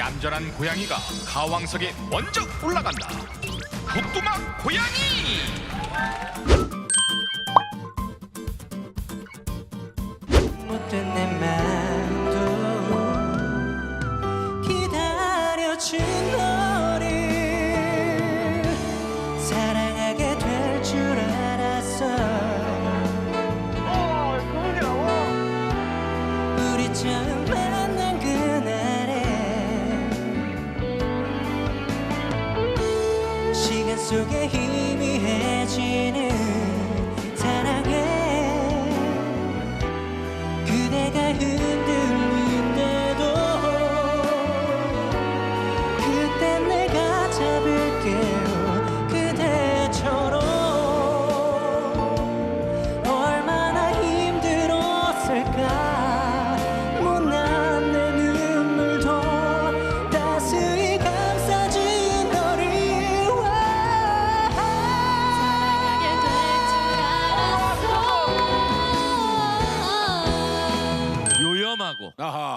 얌전한 고양이가 가왕석에 먼저 올라간다. 부뚜막 고양이. 못된 내 맘도 기다려준 속에 희미해지는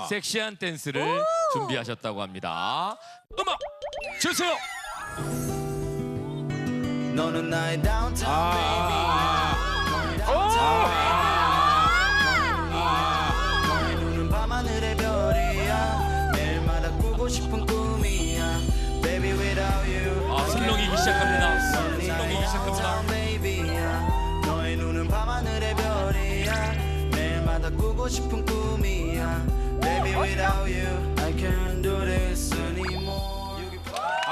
섹시한 댄스를 준비하셨다고 합니다. 음악 주세요. 너는 나의 다운타운 아. 너의 눈은 밤하늘의 별이야. 매일마다 꾸고 싶은 꿈이야. Baby without you. 아, 슬렁이기 시작합니다. 슬렁이기 시작합니다. 너의 눈은 밤하늘의 별이야. 매일마다 꾸고 싶은 꿈이야 Baby without you I can't do this anymore 여기까지.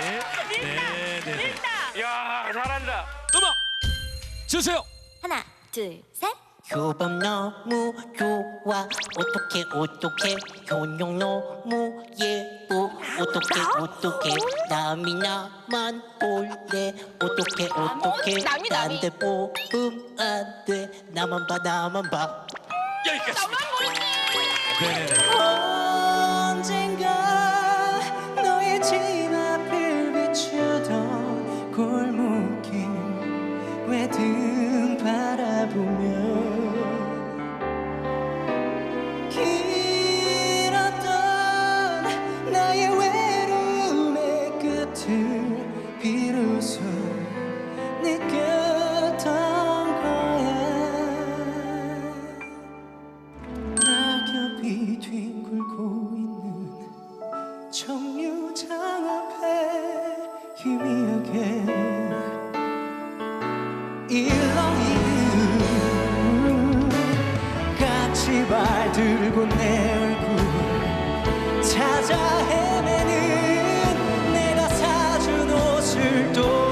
네, 네, 네. 야, 잘한다. 음악 주세요. 하나 둘 셋 효범 너무 좋아 어떡해 어떡해 효용 너무 예뻐 어떡해 어떡해 남이 나만 볼래 어떡해 어떡해 남이, 남이. 딴데 뽑음 안돼 나만 봐 나만 봐 여기까지. 네, 네, 네. 같이 발들고 내 얼굴 찾아 헤매는 내가 사준 옷을 또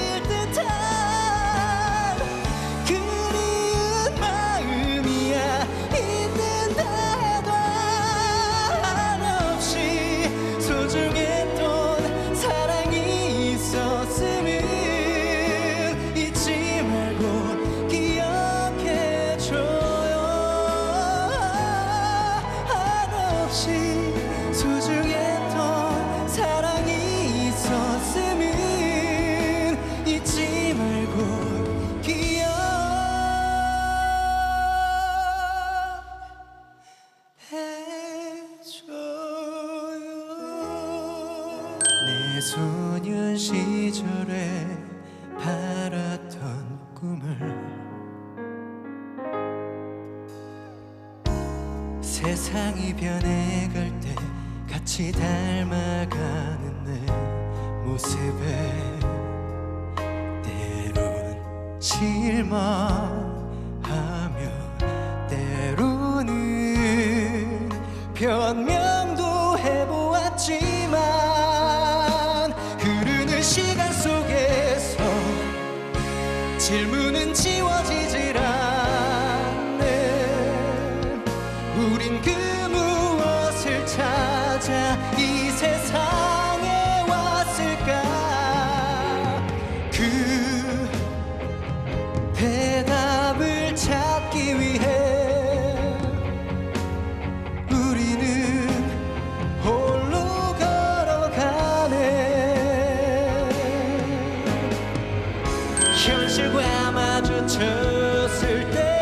소년 시절에 바랐던 꿈을 세상이 변해갈 때 같이 닮아가는 내 모습에 때론 실망하며 때로는 변명 눈은 지워지질 않아 마주쳤을 때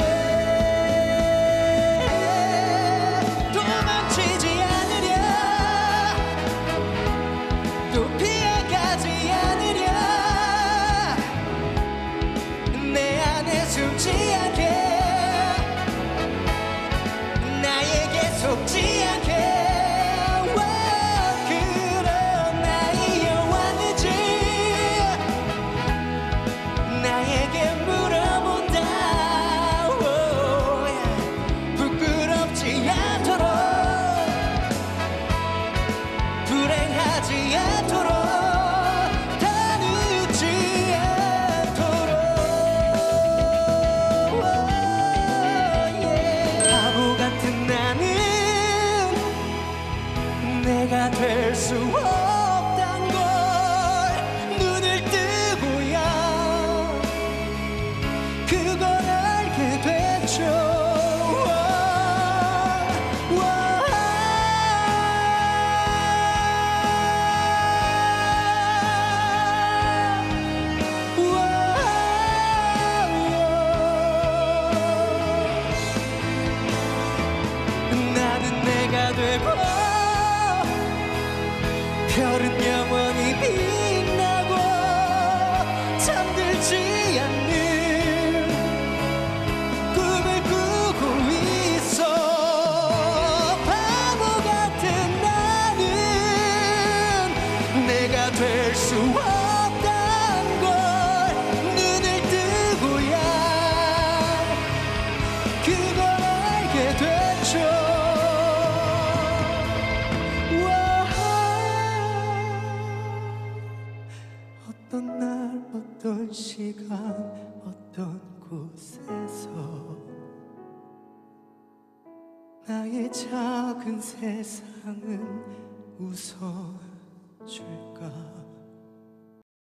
나에게 물 情。 날 어떤 시간 어떤 곳에서 나의 작은 세상은 웃어줄까?